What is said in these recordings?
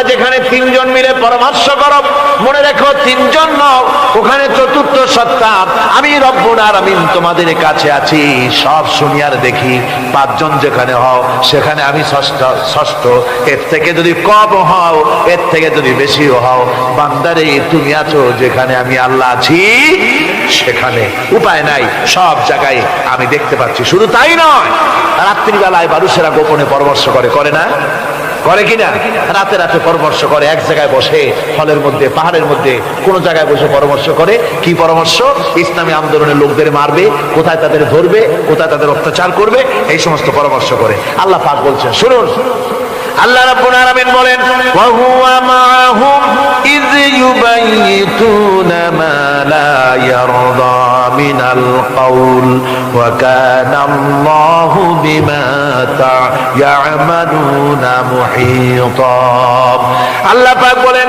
তোমরা যেখানে তিনজন মিলে পরামর্শ করো, মনে রেখো তিনজন নও, ওখানে চতুর্থ সত্তা। আমি রব্বুল আলামিন তোমাদের কাছে আছি, সব শুনিয়ার দেখি, পাঁচজন যেখানে হও, সেখানে আমি ষষ্ঠ ষষ্ঠ। এর থেকে যদি কম হও, এর থেকে যদি বেশি হও, বান্দারে, তুমি আছো যেখানে আমি আল্লাহ আছি, সেখানে। উপায় নাই, সব জায়গায় আমি দেখতে পাচ্ছি, শুধু তাই নয়, রাত্রিবেলায় মানুষেরা গোপনে পরামর্শ করে করে না? করে কিনা? রাতে রাতে পরামর্শ করে, এক জায়গায় বসে, হলের মধ্যে, পাহাড়ের মধ্যে, কোন জায়গায় বসে পরামর্শ করে, কি পরামর্শ? ইসলামী আন্দোলনের লোকদের মারবে, কোথায় তাদের ধরবে, কোথায় তাদের অত্যাচার করবে, এই সমস্ত পরামর্শ করে। আল্লাহ পাক বলছেন, শুনুন। আল্লাহ রাব্বুল আলামিন বলেন, ওয়া হুয়া মাআহুম ইয ইউবাইতুনা মা লা ইয়ারদা মিনাল কাউল ওয়া কানা আল্লাহু বিমা তা'য়ামালুনা মুহীতা আল্লাহ পাক বলেন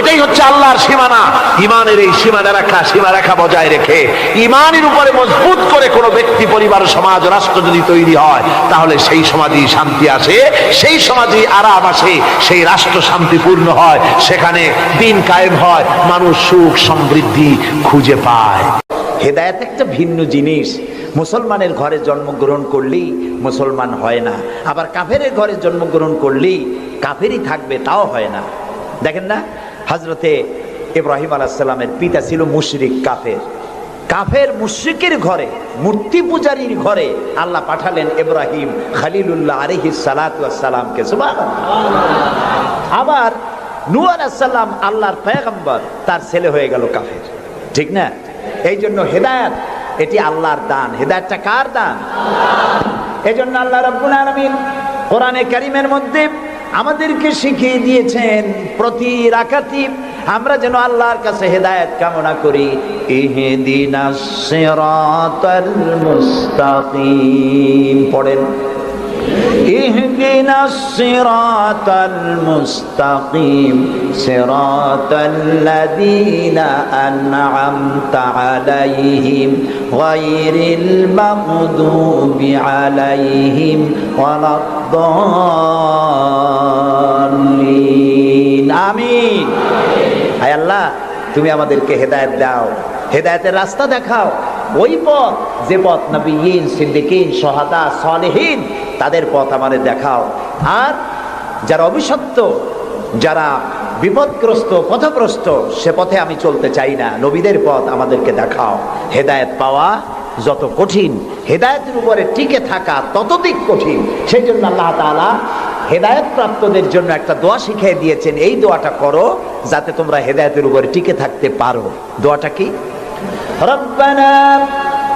এটাই হচ্ছে আল্লাহর সীমানা। ইমানের এই বজায় রেখে ইমানের উপরে মজবুত করে কোনো ব্যক্তি, পরিবার, সমাজ, রাষ্ট্র যদি তৈরি হয়, তাহলে সেই সমাজই শান্তি আসে, সেই সমাজই আরাম আসে, সেই রাষ্ট্র শান্তিপূর্ণ হয়, সেখানে দিন কায়েম হয়, মানুষ সুখ, সমৃদ্ধি খুঁজে পায়। হেদায়েত একটা ভিন্ন জিনিস। মুসলমানের ঘরে জন্মগ্রহণ করলেই মুসলমান হয় না। আবার কাফেরের ঘরে জন্মগ্রহণ করলেই কাফেরই থাকবে, তাও হয় না। দেখেন না হজরতে ইব্রাহিম আলাহিসাল্লামের পিতা ছিল মুশরিক কাফের। কাফের মুশরিকের ঘরে, মূর্তি পূজারীর ঘরে আল্লাহ পাঠালেন ইব্রাহিম খালিলুল্লাহ আলহি সালাতামকে আবার নূ আলাহিসাল্লাম আল্লাহর পেগম্বর, তার ছেলে হয়ে গেল কাফের। ঠিক না? এই জন্য হেদায়ত, এটি আল্লাহর দান। হেদায়তটা কার দান? এই জন্য আল্লাহ রব্বুল আলমিন কোরআনে কারিমের মধ্যে আমাদেরকে শিখিয়ে দিয়েছেন, প্রতি রাকাতি আমরা যেন আল্লাহর কাছে হেদায়েত কামনা করি। মুস্তাকিম। পড়েন। اهدنا الصراط المستقيم صراط الذين أنعمت عليهم غير المغضوب عليهم ولا الضالين آمين হায় আল্লাহ তুমি আমাদেরকে হেদায়েত দাও হেদায়েতের রাস্তা দেখাও ওই পথ যে পথ নবীন সিদ্দিকিন সহাদা সলেহীন তাদের পথ আমাদের দেখাও। আর যারা অভিশপ্ত, যারা বিপদগ্রস্ত পথগ্রস্ত সে পথে আমি চলতে চাই না। নবীদের পথ আমাদেরকে দেখাও। হেদায়েত পাওয়া যত কঠিন, হেদায়তের উপরে টিকে থাকা ততদিক কঠিন। সেই জন্য আল্লাহ তালা হেদায়েত প্রাপ্তদের জন্য একটা দোয়া শিখিয়ে দিয়েছেন, এই দোয়াটা করো যাতে তোমরা হেদায়তের উপরে টিকে থাকতে পারো। দোয়াটা কি? রব্বানা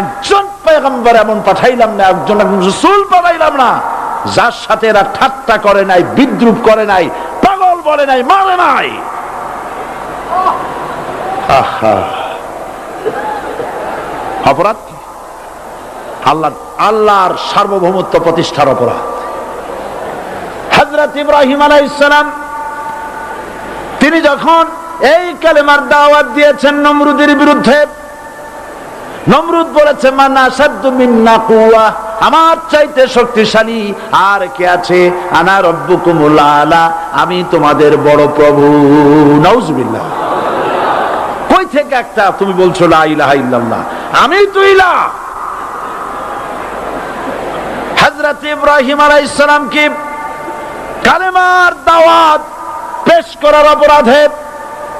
একজন পেগম্বর এমন পাঠাইলাম না, একজন রসুল পাঠাইলাম না, যার সাথে এরা ঠাট্টা করে নাই, বিদ্রুপ করে নাই, পাগল বলে নাই, মারে নাই। অপরাধ? আল্লাহ, আল্লাহর সার্বভৌমত্ব প্রতিষ্ঠার অপরাধ। হজরত ইব্রাহিম আলাইসালাম তিনি যখন এই কালেমার দাওয়াত দিয়েছেন নমরুদের বিরুদ্ধে নমরুদ বলেছে, মানা সাদ্দু মিন্না কুয়া আমার চাইতে শক্তিশালী আর কে আছে? আনা রব্বুকুমুল আলা আমি তোমাদের বড় প্রভু নাউজুবিল্লাহ। কই থেকে একটা তুমি বলছো, লা ইলাহা ইল্লাল্লাহ আমি তো ইলাহ হযরত ইব্রাহিম আলাইহিস সালাম কি কালেমার দাওয়াত পেশ করার অপরাধে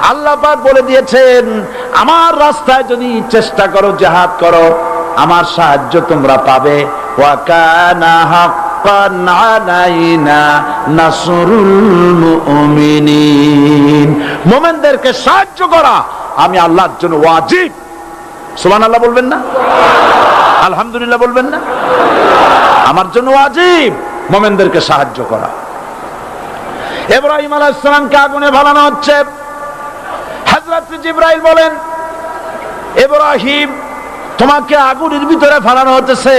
আল্লাহ পাক বলে দিয়েছেন, আমার রাস্তায় যদি চেষ্টা করো, জেহাদ করো, আমার সাহায্য তোমরা পাবে। মুমিনদেরকে সাহায্য করা, আমি আল্লাহর জন্য ওয়াজিব। সুবহানাল্লাহ বলবেন না? আলহামদুলিল্লাহ বলবেন না? আমার জন্য ওয়াজিব। মুমিনদেরকে সাহায্য করা। ইব্রাহিম আলাইহিসসালামকে আগুনে ভালানো হচ্ছে। জিবরাইল বলেন, ইব্রাহিম, তোমাকে আগুনের ভিতরে হতেছে।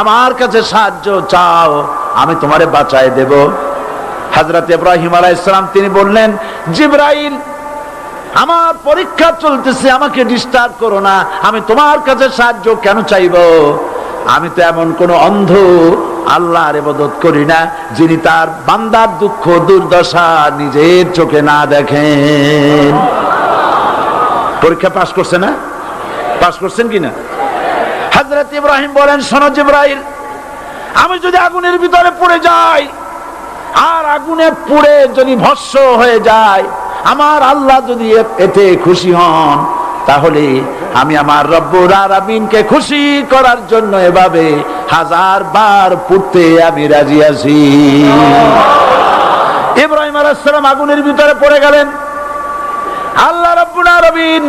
আমার কাছে সাহায্য চাও, আমি তোমারে দেব। হযরত ইব্রাহিম আলাইহিসসালাম তিনি বললেন, জিবরাইল, আমার পরীক্ষা চলতেছে, আমাকে ডিস্টার্ব করো না। আমি তোমার কাছে সাহায্য কেন চাইব? আমি তো এমন কোন অন্ধ আল্লাহর ইবাদত করি না, যিনি তার বান্দার দুঃখ দুর্দশা নিজের চোখে না দেখেন। পরীক্ষা পাশ করছে না? পাশ করছেন কিনা? হযরত ইব্রাহিম বলেন, শোনো জিব্রাইল, আমি যদি আগুনের ভিতরে পড়ে যাই, আর আগুনে পুড়ে যদি ভস্য হয়ে যায়, আমার আল্লাহ যদি এতে খুশি হন, তাহলে আমি আমার রব্বুর আরামিনকে খুশি করার জন্য এভাবে হাজার বার পুড়তে আমি রাজি আছি। ইব্রাহিম আলাইহিস সালাম আগুনের ভিতরে পড়ে গেলেন। আল্লাহ রাব্বুল আলামিন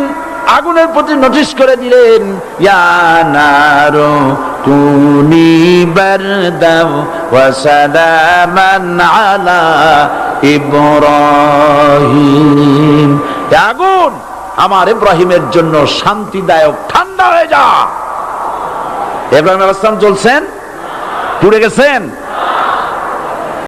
আগুনের প্রতি নোটিশ করে দিলেন, ইয়া নারু বারদাও ওয়া সালামান আলা ইব্রাহিম। আগুন, আমার ইব্রাহিমের জন্য শান্তিদায়ক ঠান্ডা হয়ে যা। ইব্রাহিম আলাইহিস সালাম চলছেন? পুড়ে গেছেন?